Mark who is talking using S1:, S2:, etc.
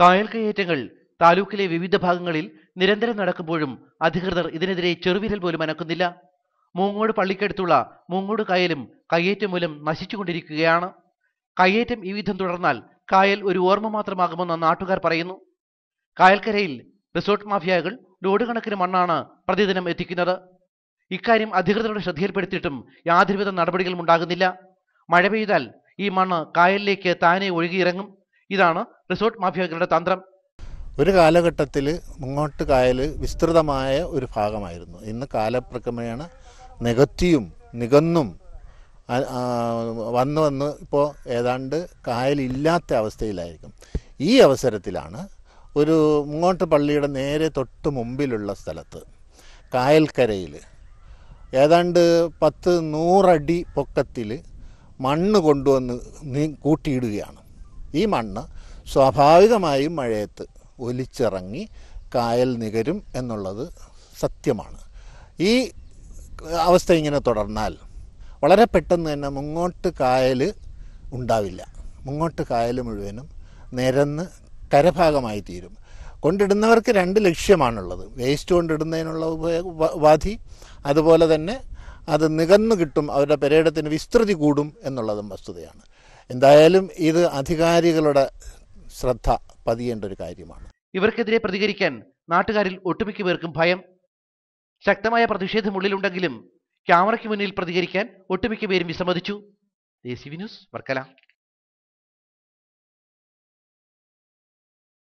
S1: കായൽ കയ്യേറ്റങ്ങൾ താലൂക്കിലെ വിവിധ ഭാഗങ്ങളിൽ നിരന്തരം നടക്കുമ്പോഴും അധികൃതർ ഇതിനെതിരെ ചെറുവിരൽ പോലും അനക്കുന്നില്ല. മൂങ്ങോട് പള്ളിക്കടുത്തുള്ള മൂങ്ങോട് കായലും കയ്യേറ്റം മൂലം നശിച്ചുകൊണ്ടിരിക്കുകയാണ്. കയ്യേറ്റം ഈ വിധം തുടർന്നാൽ കായൽ ഒരു ഓർമ്മ മാത്രമാകുമെന്ന് നാട്ടുകാർ പറയുന്നു. കായൽക്കരയിൽ റിസോർട്ട് മാഫിയകൾ ലോഡ് കണക്കിന് മണ്ണാണ് പ്രതിദിനം എത്തിക്കുന്നത്. ഇക്കാര്യം അധികൃതരുടെ ശ്രദ്ധയിൽപ്പെടുത്തിയിട്ടും യാതൊരുവിധ നടപടികളും ഉണ്ടാകുന്നില്ല. മഴ പെയ്താൽ ഈ മണ്ണ് കായലിലേക്ക് താനെ ഒഴുകിയിറങ്ങും. ഇതാണ് റിസോർട്ട് മാഫിയകളുടെ തന്ത്രം.
S2: ഒരു കാലഘട്ടത്തിൽ മുങ്ങോട്ട് കായൽ വിസ്തൃതമായ ഒരു ഭാഗമായിരുന്നു. ഇന്ന് കാലപ്രക്രമേണ നികത്തിയും നികന്നും വന്ന് വന്ന് ഇപ്പോൾ ഏതാണ്ട് കായലില്ലാത്ത അവസ്ഥയിലായിരിക്കും. ഈ അവസരത്തിലാണ് ഒരു മുങ്ങോട്ട് പള്ളിയുടെ നേരെ തൊട്ട് മുമ്പിലുള്ള സ്ഥലത്ത് കായൽക്കരയിൽ ഏതാണ്ട് പത്ത് നൂറടി പൊക്കത്തിൽ മണ്ണ് കൊണ്ടുവന്ന് കൂട്ടിയിടുകയാണ്. ഈ മണ്ണ് സ്വാഭാവികമായും മഴയത്ത് ഒലിച്ചിറങ്ങി കായൽ നികരും എന്നുള്ളത് സത്യമാണ്. ഈ അവസ്ഥ ഇങ്ങനെ തുടർന്നാൽ വളരെ പെട്ടെന്ന് തന്നെ മുങ്ങോട്ട് കായൽ ഉണ്ടാവില്ല. മുങ്ങോട്ട് കായൽ മുഴുവനും നിരന്ന് കരഭാഗമായി തീരും. കൊണ്ടിടുന്നവർക്ക് രണ്ട് ലക്ഷ്യമാണുള്ളത്. വേസ്റ്റ് കൊണ്ടിടുന്നതിനുള്ള ഉപാധി അതുപോലെ തന്നെ അത് നികന്നു കിട്ടും അവരുടെ പെരേടത്തിന് വിസ്തൃതി കൂടും എന്നുള്ളതും വസ്തുതയാണ്. എന്തായാലും ഇത് അധികാരികളുടെ ശ്രദ്ധ പതിയേണ്ട ഒരു കാര്യമാണ്.
S1: ഇവർക്കെതിരെ പ്രതികരിക്കാൻ നാട്ടുകാരിൽ ഒട്ടുമിക്ക പേർക്കും ഭയം. ശക്തമായ പ്രതിഷേധം ഉള്ളിലുണ്ടെങ്കിലും ക്യാമറയ്ക്ക് മുന്നിൽ പ്രതികരിക്കാൻ ഒട്ടുമിക്ക പേരും വിസമ്മതിച്ചു. ദേശീയ ന്യൂസ് വർക്കല.